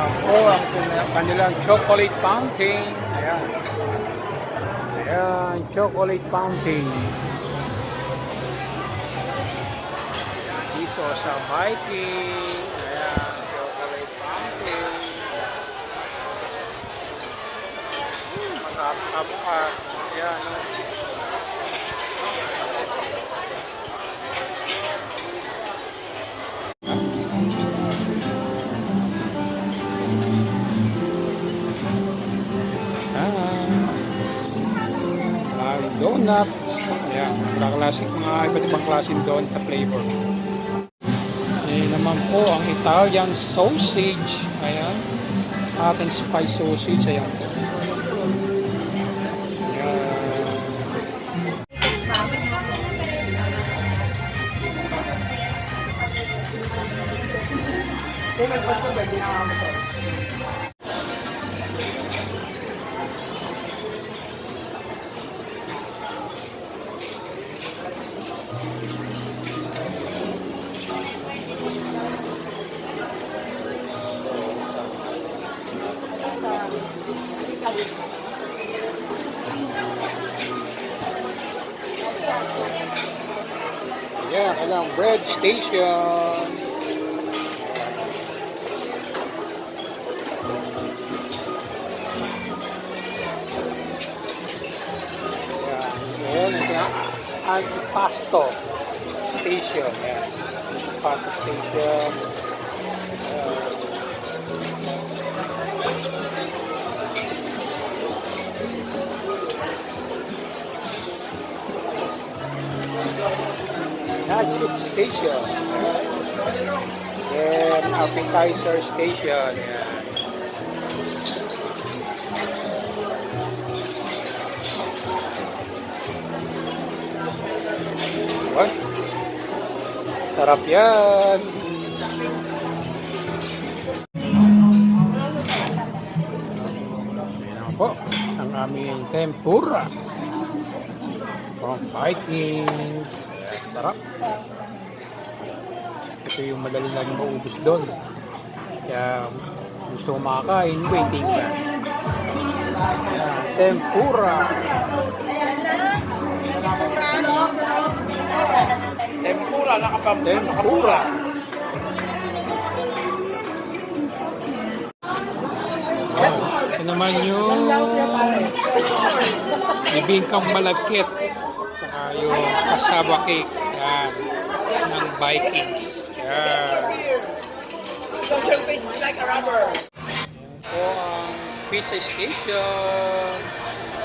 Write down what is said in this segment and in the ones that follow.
naman po ang kanilang- chocolate fountain. Ayan. Ayan, chocolate fountain. Dito sa Viking. Ayan, chocolate fountain. Hmm, Makakapka. Ayan. oh. Ayan, mga klaseng mga iba't ibang klaseng donut na flavor. Ayan naman po ang Italian sausage. Ayan. Hot and spice sausage. Ayan. Ayan. Bread station. Ayan, ito na. Antipasto station. Ayan. Antipasto station. Nugget Station. Then, appetizer station. Yan. What? Sarap yan. Yan po, ang aming tempura. From Vikings. Sarap. Ito yung madali lang maubos doon. Kaya gusto mo makakain, waiting ka. Ayan, tempura. Tempura, nakapam... Tempura. Ito naman yung bibingkang malagkit. Saka yung kasaba cake. Yan. Ng Vikings. Yan. Social face is like a rubber. po ang pizza station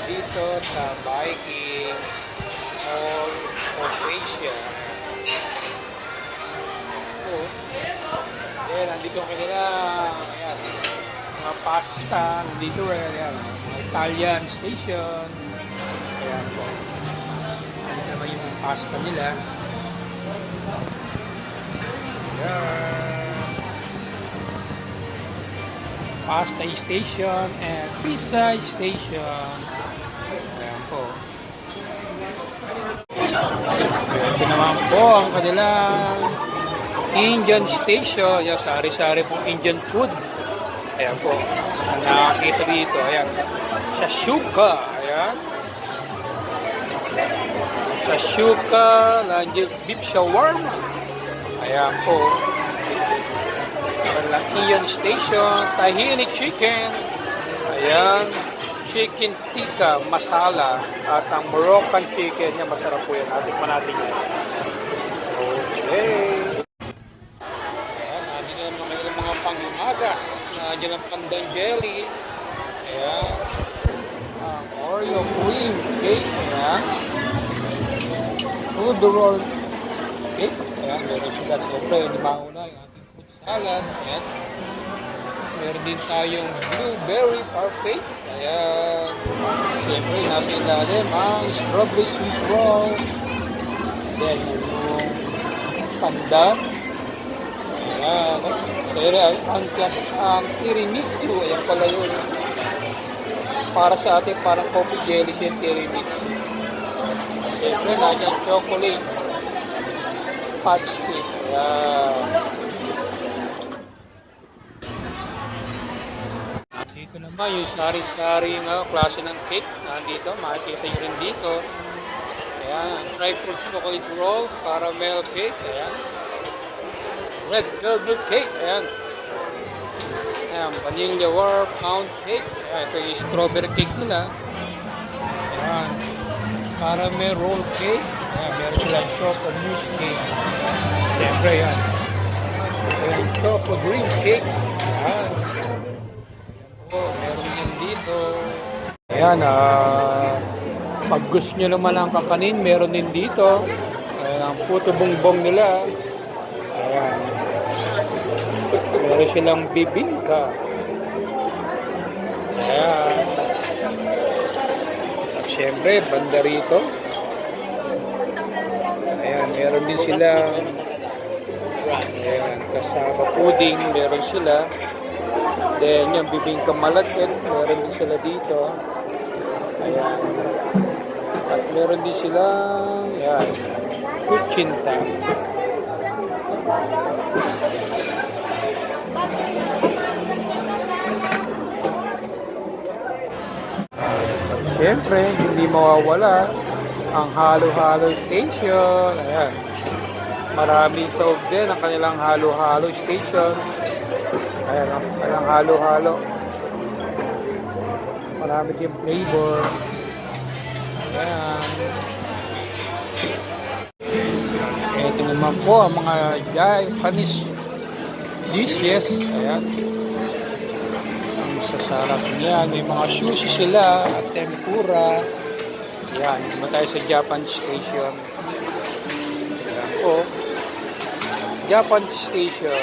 dito sa Vikings Mall of Asia. So, yan, nandito ang kanila, ayan, mga pasta, nandito rin, ayan, Italian station. Ayan po. Pasta nila. Ayan. pasta station and pizza station. Ayan po. Ito naman po ang kanilang Indian station. Ayan, sari-sari pong Indian food. Ayan po. Ang nakakita dito. Ayan. Sa Shuka. Ayan. Sa Shuka, nandiyan beef shawarma. Ayan po. Walang Ian Station, tahini chicken, ayan, chicken tikka masala, at ang Moroccan chicken niya, masarap po yan. Atin pa natin yan. Okay. Ayan, nandiyan na naman yung mga pangumagas. Nandiyan ang pandan jelly. Ayan. Ang Oreo cream cake. Ayan. Food roll cake. Ayan, meron sila. Siyempre, hindi mauna yung ating fruit salad. Ayan. Meron din tayong blueberry parfait. Ayan. Siyempre, nasa ilalim ang strawberry Swiss roll. Then, yung pandan. Ayan. Siyempre, ang, ang, ang tiramisu. Ayan pala yun. Para sa atin, parang coffee jelly siya yung tiramisu. Siyempre, nandiyan chocolate. Fudge cake. Ayan. Ito naman yung sari-sari uh, klase ng cake. Nandito, makikita nyo rin dito. Ayan, tri-fruit chocolate roll, caramel cake. Ayan. Red velvet cake. Ayan. Ayan, vanilla war pound cake. Ayan, ito yung strawberry cake nila. Caramel roll cake. Ayan, meron silang choco mousse cake. Siyempre, yan. Ayan, choco green cake. Ayan. Oh, meron din dito. Ayan, ah... pag gusto nyo naman ang kakanin, meron din dito. Ayan, ang puto bongbong nila. Ayan. Meron silang bibingka. Ayan. At syempre, banda rito. Ayan, meron din sila. Ayan, kasama pudding, meron sila. Then, yung bibingka malagkit, meron din sila dito. Ayan. At meron din silang, yan, kutsinta. Siyempre, hindi mawawala ang halo-halo station. Ayan. Maraming solve din ang kanilang halo-halo station. Ayan, ang kanilang halo-halo. Marami din flavor. Ayan. Ito naman po ang mga Japanese dishes. Ayan. Ang sasarap niya. May mga sushi sila at tempura. Ayan. Naman tayo sa Japan Station. Ayan po. Japan Station.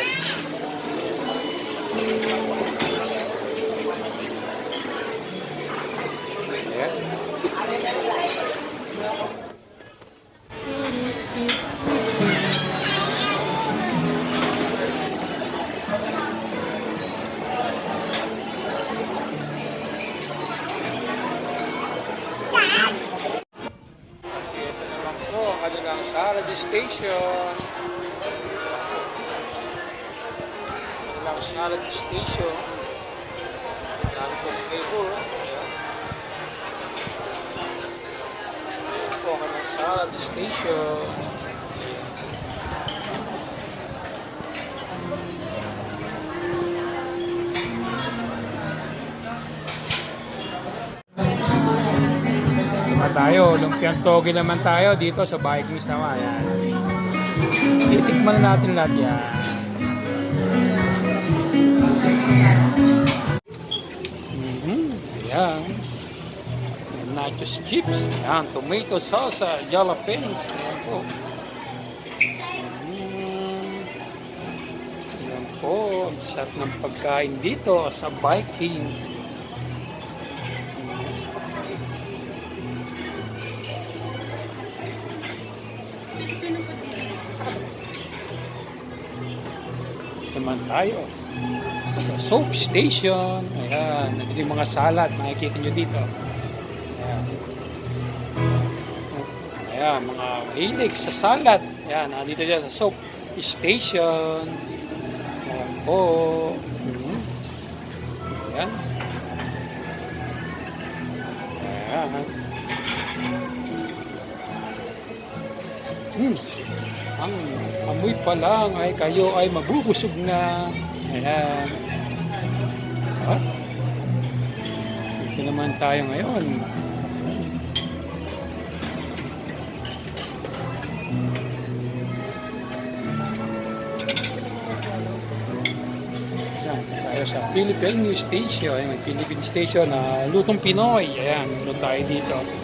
Station. Kanilang salad station. Dami flavor. Ayan. Ito po ang kanilang salad station. Tayo, lumpiang togi naman tayo dito sa Vikings naman. Ayan. Titikman na natin lahat yan. Mhm, Ayan. Ayan, Nachos chips. Ayan, tomato salsa, jalapenos. Ayan po. Mhm. Ayan po, ang sarap ng pagkain dito sa Vikings. Naman tayo sa soap station. Ayan, nandito yung mga salad. Makikita nyo dito. Ayan. Ayan, mga mahilig sa salad. Ayan, nandito dyan sa soap station. Ayan po. Ayan. Ayan. Hmm. Ang amoy pa lang ay kayo ay mabubusog na. Ayan. Ah. Dito naman tayo ngayon. Tayo sa Philippine Station. Philippine Station na lutong Pinoy. Ayan, meron tayo dito.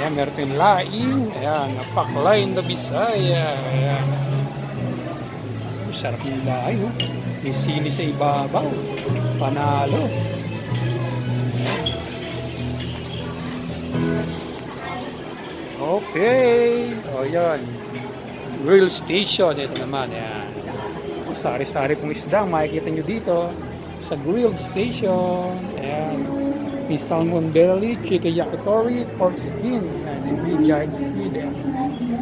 Ayan, meron tayong laing. Ayan, napaklay na Bisaya. Ayan. Masarap yung laing, oh. May sili sa ibabaw. Panalo. Okay. O, yan. Grill station. Ito naman. Ayan. Sari-sari pong isda. Makikita nyo dito. Sa grill station. Ayan. May salmon belly, chicken yakitori, pork skin, squid, giant squid. Ayan.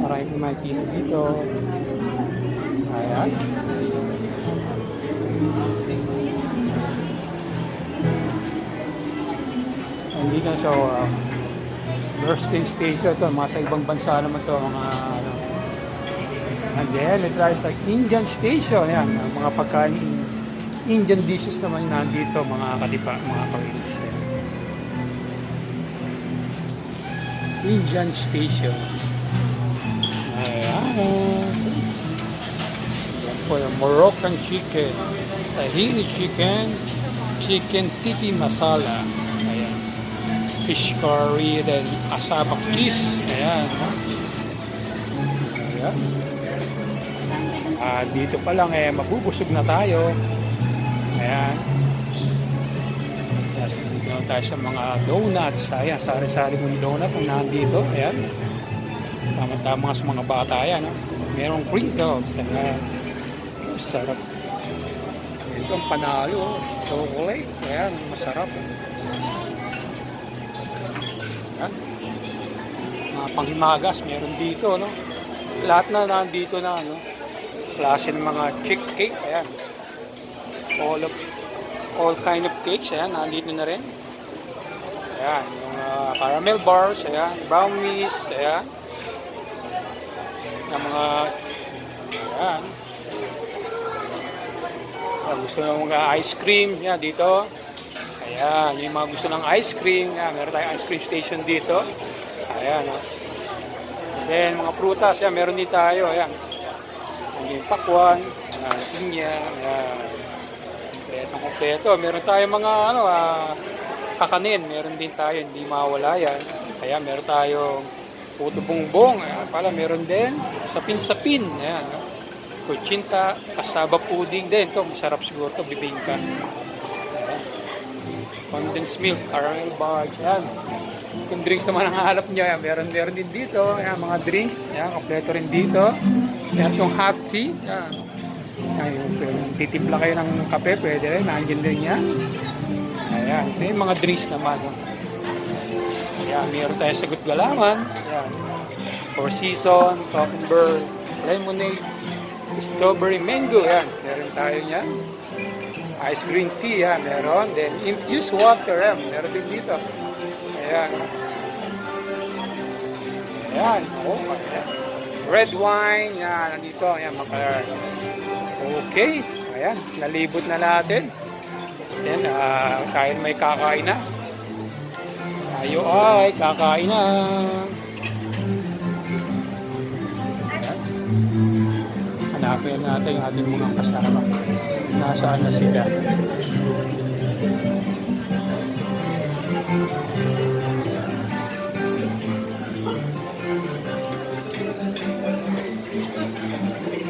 Marami pong makikita dito. Ayan. American. So, uh, Bursting Station to, mga sa ibang bansa naman to, mga ano. And then, it tries like Indian Station, yan, mga pagkain, Indian dishes naman nandito, mga kadipa, mga kawins. Indian Station. Ayan. Yan po yung Moroccan chicken, tahini chicken, chicken titi masala. Ayan. Fish curry, then asabak cheese. Ayan. Ayan. Ah, dito pa lang eh, mabubusog na tayo. Ayan. Tapos dito tayo sa mga donuts. Ayan, sari-sari mong donut ang nandito. Ayan. Tama-tama sa mga bata yan. No? Merong crinkles. Ayan. Sarap. Ito ang panalo. oh. Chocolate. Ayan, masarap. Ayan. Mga panghimagas, meron dito. No? Lahat na nandito na. No? Klase ng mga chick cake. Ayan. All of all kind of cakes. Ayan, nandito na rin. Ayan, yung ah, caramel bars. Ayan, brownies. Ayan. Yung mga ayan. Ayan, gusto ng mga ice cream. Yan, dito. Ayan, yung mga gusto ng ice cream. Ayan, meron tayong ice cream station dito. Ayan, oh. Then, mga prutas. Ayan, meron din tayo. Ayan. Yung pakwan. Ayan, pinya. Ayan. Kompletong kompleto. Meron tayong mga ano, ah, kakanin. Meron din tayo. Hindi mawala yan. Kaya meron tayong puto bongbong. Ayan, pala meron din. Sapin-sapin. Ayan, no? Kuchinta, kasaba pudding din. Ito, masarap siguro ito, bibingka. Condensed milk, caramel bars. Ayan. Kung drinks naman ang hanap nyo, ayan, meron, meron din dito. Ayan, mga drinks. Ayan, kompleto rin dito. Ayan, itong hot tea. Ayan. Ayan, kung titimpla kayo ng kape, pwede rin. Nandiyan din yan. Ayan, ito yung mga drinks naman. No? Ayan, meron tayo sagot galaman. Ayan. Four Season, Toppenberg, Lemonade, Strawberry Mango. Ayan, meron tayo niyan. Ice green tea, yan, meron. Then, infused water, yan, meron din dito. Ayan. Ayan, oh, ayan. Red wine, yan, nandito, ayan, maka... Okay, ayan, nalibot na natin. Then, ah, kain may kakain na. Tayo ay kakain na. Hanapin natin yung ating mga kasama. Nasaan na sila?